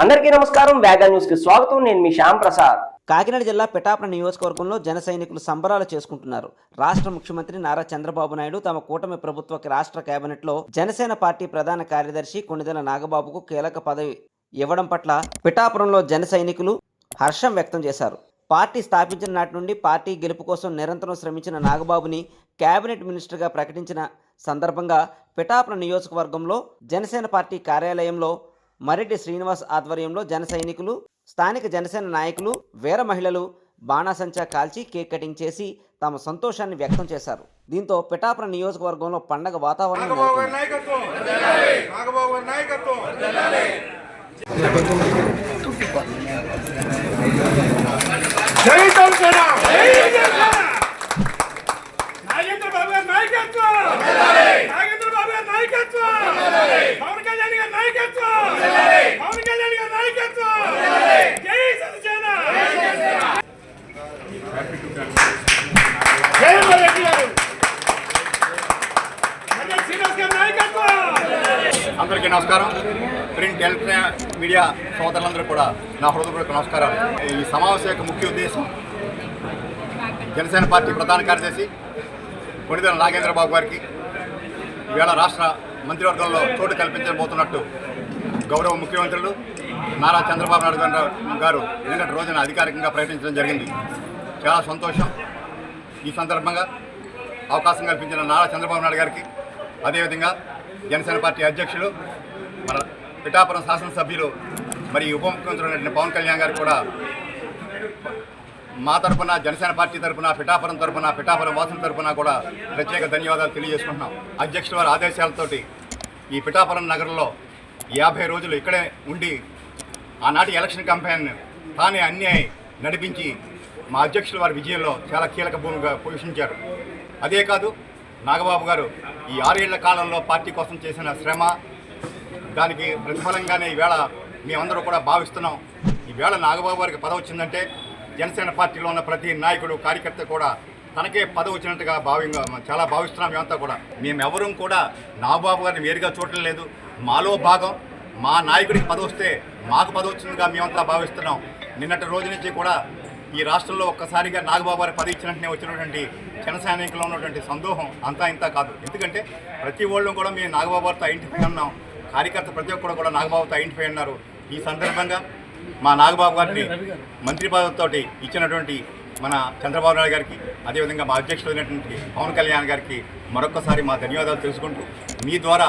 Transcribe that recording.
అందరికీ నమస్కారం వేగా న్యూస్కి స్వాగతం. నేను మీ శ్యామ్ ప్రసాద్. కాకినాడ జిల్లా పిఠాపురం నియోజకవర్గంలో జన సైనికులు సంబరాలు చేసుకుంటున్నారు. రాష్ట్ర ముఖ్యమంత్రి నారా చంద్రబాబు నాయుడు తమ కూటమి ప్రభుత్వ రాష్ట్ర కేబినెట్లో జనసేన పార్టీ ప్రధాన కార్యదర్శి కొణిదెల నాగబాబుకు కీలక పదవి ఇవ్వడం పట్ల పిఠాపురంలో జన సైనికులు హర్షం వ్యక్తం చేశారు. పార్టీ స్థాపించిన నాటి నుండి పార్టీ గెలుపు కోసం నిరంతరం శ్రమించిన నాగబాబుని కేబినెట్ మినిస్టర్గా ప్రకటించిన సందర్భంగా పిఠాపురం నియోజకవర్గంలో జనసేన పార్టీ కార్యాలయంలో మరెడ్డి శ్రీనివాస్ ఆధ్వర్యంలో జన సైనికులు స్థానిక జనసేన నాయకులు వీర మహిళలు బాణాసంచా కాల్చి కేక్ కటింగ్ చేసి తమ సంతోషాన్ని వ్యక్తం చేశారు. దీంతో పిఠాపురం నియోజకవర్గంలో పండగ వాతావరణం నాయకత్వం! నాగబాబు గారి నాయకత్వం! జై జనసేన! నాగేంద్ర బాబు గారి నాయకత్వం! నాగేంద్ర బాబు గారి నాయకత్వం పవన్ కళ్యాణ్ గారి నాయకత్వం పవన్ కళ్యాణ్ గారి నాయకత్వం జై జనసేన జై మరెడ్డి గారు మరెడ్డి శ్రీనివాస్ గారి నాయకత్వం అందరికీ నమస్కారం. ప్రింట్ ఎలక్ట్రానిక్ మీడియా సోదరులందరూ కూడా నా హృదయపూర్వక నమస్కారాలు. ఈ సమావేశం యొక్క ముఖ్య ఉద్దేశం జనసేన పార్టీ ప్రధాన కార్యదర్శి కొనిదల నాగేంద్రబాబు గారికి ఈవేళ రాష్ట్ర మంత్రివర్గంలో చోటు కల్పించబోతున్నట్టు గౌరవ ముఖ్యమంత్రులు నారా చంద్రబాబు నాయుడు గారు- గారు నిన్నటి రోజున అధికారికంగా ప్రకటించడం జరిగింది. చాలా సంతోషం. ఈ సందర్భంగా అవకాశం కల్పించిన నారా చంద్రబాబు నాయుడు గారికి అదేవిధంగా జనసేన పార్టీ అధ్యక్షులు మన పిఠాపురం శాసనసభ్యులు మరి ఉప ముఖ్యమంత్రి పవన్ కళ్యాణ్ గారికి కూడా మా తరపున జనసేన పార్టీ తరఫున పిఠాపురం తరపున పిఠాపురం వాసుల తరఫున కూడా ప్రత్యేక ధన్యవాదాలు తెలియజేసుకుంటున్నాం. అధ్యక్షుల వారి ఆదేశాలతోటి ఈ పిఠాపురం నగరంలో యాభై రోజులు ఇక్కడే ఉండి ఆనాటి ఎలక్షన్ క్యాంపెయిన్ తానే అన్నీ నడిపించి మా అధ్యక్షుల వారి విజయంలో చాలా కీలక భూమిగా పోషించారు. అదే కాదు నాగబాబు గారు ఈ ఆరేళ్ళ కాలంలో పార్టీ కోసం చేసిన శ్రమ దానికి ప్రతిఫలంగానే ఈవేళ మేమందరూ కూడా భావిస్తున్నాం. ఈవేళ నాగబాబు గారికి పదవి వచ్చిందంటే జనసేన పార్టీలో ఉన్న ప్రతి నాయకుడు కార్యకర్త కూడా తనకే పదవి వచ్చినట్టుగా భావ్యంగా చాలా భావిస్తున్నాం మేమంతా కూడా. మేమెవరూ కూడా నాగబాబు గారిని వేరుగా చూడటం లేదు. మాలో భాగం మా నాయకుడికి పదవి వస్తే మాకు పదవి వచ్చిందిగా మేమంతా భావిస్తున్నాం. నిన్నటి రోజు నుంచి కూడా ఈ రాష్ట్రంలో ఒక్కసారిగా నాగబాబు గారి పదవి ఇచ్చినట్టునే వచ్చినటువంటి జన సైనికుల్లో ఉన్నటువంటి సందోహం అంతా ఇంత కాదు. ఎందుకంటే ప్రతి ఒళ్ళు కూడా మేము నాగబాబు గారితో ఐడెంటిఫై ఉన్నాం. కార్యకర్త ప్రతి ఒక్కరు కూడా నాగబాబుతో ఐడెంటిఫై ఉన్నారు. ఈ సందర్భంగా మా నాగబాబు గారిని మంత్రి పదవితోటి ఇచ్చినటువంటి మన చంద్రబాబు నాయుడు గారికి అదేవిధంగా మా అధ్యక్షుడు అయినటువంటి పవన్ కళ్యాణ్ గారికి మరొక్కసారి మా ధన్యవాదాలు తెలుసుకుంటూ మీ ద్వారా